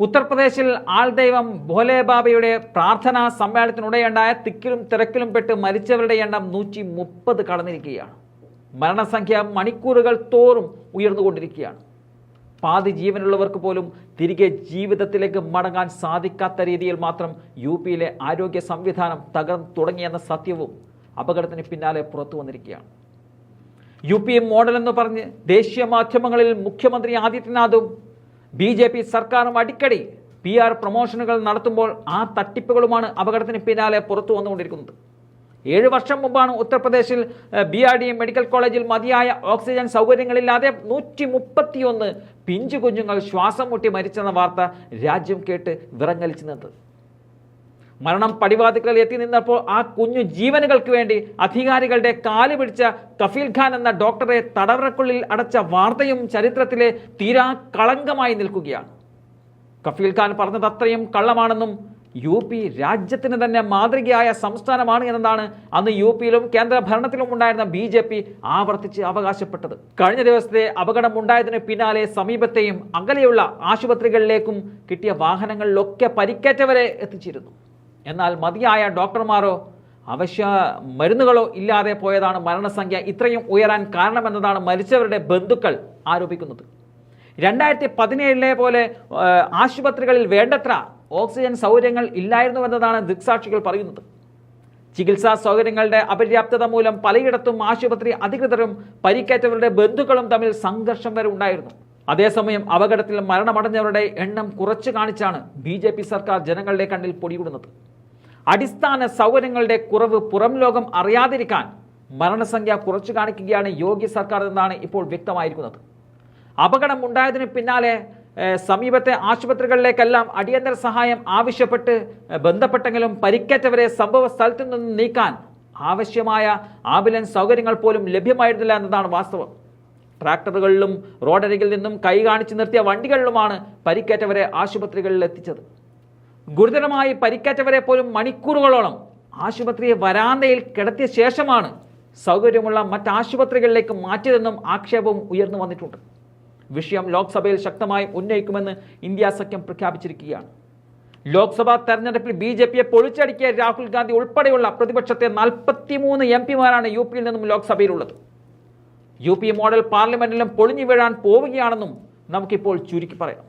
ഉത്തർപ്രദേശിൽ ആൾദൈവം ഭോലേബാബയുടെ പ്രാർത്ഥനാ സമ്മേളനത്തിനിടെയുണ്ടായ തിക്കിലും തിരക്കിലും പെട്ട് മരിച്ചവരുടെ എണ്ണം നൂറ്റി മുപ്പത് കടന്നിരിക്കുകയാണ്. മരണസംഖ്യ മണിക്കൂറുകൾ തോറും ഉയർന്നുകൊണ്ടിരിക്കുകയാണ്. പാതി ജീവനുള്ളവർക്ക് പോലും തിരികെ ജീവിതത്തിലേക്ക് മടങ്ങാൻ സാധിക്കാത്ത രീതിയിൽ മാത്രം യു പിയിലെ ആരോഗ്യ സംവിധാനം തകർന്നു തുടങ്ങിയെന്ന സത്യവും അപകടത്തിന് പിന്നാലെ പുറത്തു വന്നിരിക്കുകയാണ്. യു പി മോഡൽ എന്ന് പറഞ്ഞ് ദേശീയ മാധ്യമങ്ങളിൽ മുഖ്യമന്ത്രി ആദിത്യനാഥും ബി ജെ പി സർക്കാരും അടിക്കടി പി ആർ പ്രൊമോഷനുകൾ നടത്തുമ്പോൾ ആ തട്ടിപ്പുകളുമാണ് അപകടത്തിന് പിന്നാലെ പുറത്തു വന്നുകൊണ്ടിരിക്കുന്നത്. ഏഴ് വർഷം മുമ്പാണ് ഉത്തർപ്രദേശിൽ ബി ആർ ഡി മെഡിക്കൽ കോളേജിൽ മതിയായ ഓക്സിജൻ സൗകര്യങ്ങളില്ലാതെ നൂറ്റി മുപ്പത്തിയൊന്ന് പിഞ്ചു കുഞ്ഞുങ്ങൾ ശ്വാസം മുട്ടി മരിച്ചെന്ന വാർത്ത രാജ്യം കേട്ട് വിറങ്ങലിച്ചു നിന്നത്. മരണം പടിവാതിക്കൽ എത്തി നിന്നപ്പോൾ ആ കുഞ്ഞു ജീവനുകൾക്ക് വേണ്ടി അധികാരികളുടെ കാൽ പിടിച്ച കഫീൽ ഖാൻ എന്ന ഡോക്ടറെ തടവറക്കുള്ളിൽ അടച്ച വാർത്തയും ചരിത്രത്തിലെ തീരാ കളങ്കമായി നിൽക്കുകയാണ്. കഫീൽ ഖാൻ പറഞ്ഞത് അത്രയും കള്ളമാണെന്നും യു പി രാജ്യത്തിന് തന്നെ മാതൃകയായ സംസ്ഥാനമാണ് എന്നതാണ് അന്ന് യു പിയിലും കേന്ദ്ര ഭരണത്തിലും ഉണ്ടായിരുന്ന ബി ജെ പി ആവർത്തിച്ച് അവകാശപ്പെട്ടത്. കഴിഞ്ഞ ദിവസത്തെ അപകടം അപകടമുണ്ടായതിന് പിന്നാലെ സമീപത്തെയും അകലെയുള്ള ആശുപത്രികളിലേക്കും കിട്ടിയ വാഹനങ്ങളിലൊക്കെ പരിക്കേറ്റവരെ എത്തിച്ചിരുന്നു. എന്നാൽ മതിയായ ഡോക്ടർമാരോ അവശ്യ മരുന്നുകളോ ഇല്ലാതെ പോയതാണ് മരണസംഖ്യ ഇത്രയും ഉയരാൻ കാരണമെന്നതാണ് മരിച്ചവരുടെ ബന്ധുക്കൾ ആരോപിക്കുന്നത്. രണ്ടായിരത്തി പതിനേഴിലെ പോലെ ആശുപത്രികളിൽ വേണ്ടത്ര ഓക്സിജൻ സൗകര്യങ്ങൾ ഇല്ലായിരുന്നുവെന്നതാണ് ദൃക്സാക്ഷികൾ പറയുന്നത്. ചികിത്സാ സൗകര്യങ്ങളുടെ അപര്യാപ്തത മൂലം പലയിടത്തും ആശുപത്രി അധികൃതരും പരിക്കേറ്റവരുടെ ബന്ധുക്കളും തമ്മിൽ സംഘർഷം വരെ ഉണ്ടായിരുന്നു. അതേസമയം അപകടത്തിൽ മരണമടഞ്ഞവരുടെ എണ്ണം കുറച്ചു കാണിച്ചാണ് ബി സർക്കാർ ജനങ്ങളുടെ കണ്ണിൽ പൊടിയിടുന്നത് അടിസ്ഥാന സൗകര്യങ്ങളുടെ കുറവ് പുറം ലോകം അറിയാതിരിക്കാൻ മരണസംഖ്യ കുറച്ചു കാണിക്കുകയാണ് യോഗ്യ സർക്കാർ എന്നാണ് ഇപ്പോൾ വ്യക്തമായിരിക്കുന്നത്. അപകടം ഉണ്ടായതിന് പിന്നാലെ സമീപത്തെ ആശുപത്രികളിലേക്കെല്ലാം അടിയന്തര സഹായം ആവശ്യപ്പെട്ട് ബന്ധപ്പെട്ടെങ്കിലും പരിക്കേറ്റവരെ സംഭവ സ്ഥലത്തു നിന്ന് നീക്കാൻ ആവശ്യമായ ആംബുലൻസ് സൗകര്യങ്ങൾ പോലും ലഭ്യമായിരുന്നില്ല എന്നതാണ് വാസ്തവം. ട്രാക്ടറുകളിലും റോഡരികിൽ നിന്നും കൈ കാണിച്ചു നിർത്തിയ വണ്ടികളിലുമാണ് പരിക്കേറ്റവരെ ആശുപത്രികളിൽ എത്തിച്ചത് ഗുരുതരമായി പരിക്കേറ്റവരെ പോലും മണിക്കൂറുകളോളം ആശുപത്രിയെ വരാന്തയിൽ കിടത്തിയ ശേഷമാണ് സൗകര്യമുള്ള മറ്റ് ആശുപത്രികളിലേക്ക് മാറ്റിയതെന്നും ആക്ഷേപവും ഉയർന്നു വന്നിട്ടുണ്ട്. വിഷയം ലോക്സഭയിൽ ശക്തമായി ഉന്നയിക്കുമെന്ന് ഇന്ത്യ സഖ്യം പ്രഖ്യാപിച്ചിരിക്കുകയാണ്. ലോക്സഭാ തെരഞ്ഞെടുപ്പിൽ ബി ജെ പിയെ പൊളിച്ചടുക്കിയ രാഹുൽ ഗാന്ധി ഉൾപ്പെടെയുള്ള പ്രതിപക്ഷത്തെ നാൽപ്പത്തിമൂന്ന് എം പിമാരാണ് യു പിയിൽ നിന്നും ലോക്സഭയിലുള്ളത്. യു പി മോഡൽ പാർലമെന്റിലും പൊളിഞ്ഞു വീഴാൻ പോവുകയാണെന്നും നമുക്കിപ്പോൾ ചുരുക്കി പറയാം.